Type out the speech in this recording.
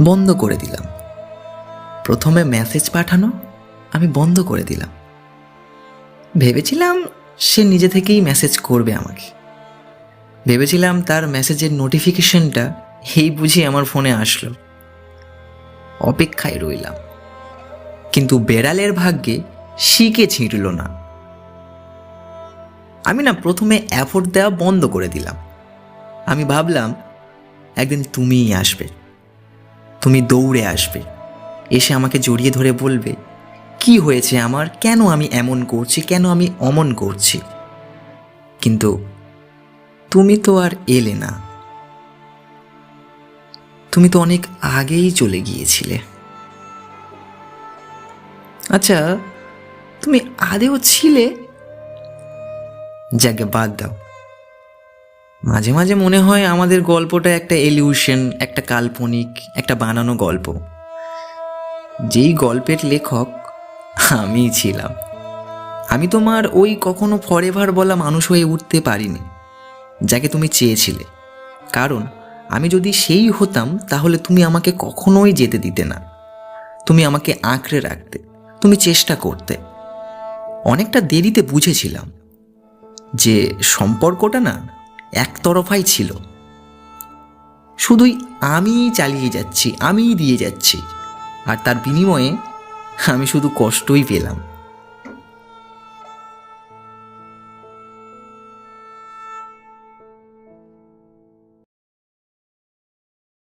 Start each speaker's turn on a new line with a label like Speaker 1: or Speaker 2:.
Speaker 1: বন্ধ করে দিলাম। প্রথমে মেসেজ পাঠানো, আমি বন্ধ করে দিলাম। ভেবেছিলাম সে নিজে থেকেই মেসেজ করবে আমাকে। ভেবেছিলাম তার মেসেজের নোটিফিকেশনটা এই বুঝি আমার ফোনে আসলো। অপেক্ষায় রইলাম। কিন্তু বেড়ালের ভাগ্যে শিকে ছিঁড়ল না। আমি না প্রথমে অ্যাফোর্ড দেওয়া বন্ধ করে দিলাম। আমি ভাবলাম, একদিন তুমিই আসবে। তুমি দৌড়ে আসবে। এসে আমাকে জড়িয়ে ধরে বলবে, কি হয়েছে আমার? কেন আমি এমন করছি? কেন আমি অমন করছি? কিন্তু তুমি তো আর এলে না। তুমি তো অনেক আগেই চলে গিয়েছিলে। আচ্ছা তুমি আদেও ছিলে? যাকে, বাদ দাও। মাঝে মাঝে মনে হয় আমাদের গল্পটা একটা এলিউশন একটা কাল্পনিক, একটা বানানো গল্প। যেই গল্পের লেখক আমিই ছিলাম। আমি তোমার ওই কখনো ফরেভার বলা মানুষ হয়ে উঠতে পারিনি, যাকে তুমি চেয়েছিলে। কারণ আমি যদি সেই হতাম, তাহলে তুমি আমাকে কখনোই যেতে দিতে না। তুমি আমাকে আঁকড়ে রাখতে, তুমি চেষ্টা করতে। অনেকটা দেরিতে বুঝেছিলাম যে সম্পর্কটা না একতরফাই ছিল। শুধুই আমি চালিয়ে যাচ্ছি, আমিই দিয়ে যাচ্ছি। আর তার বিনিময়ে আমি শুধু কষ্টই পেলাম।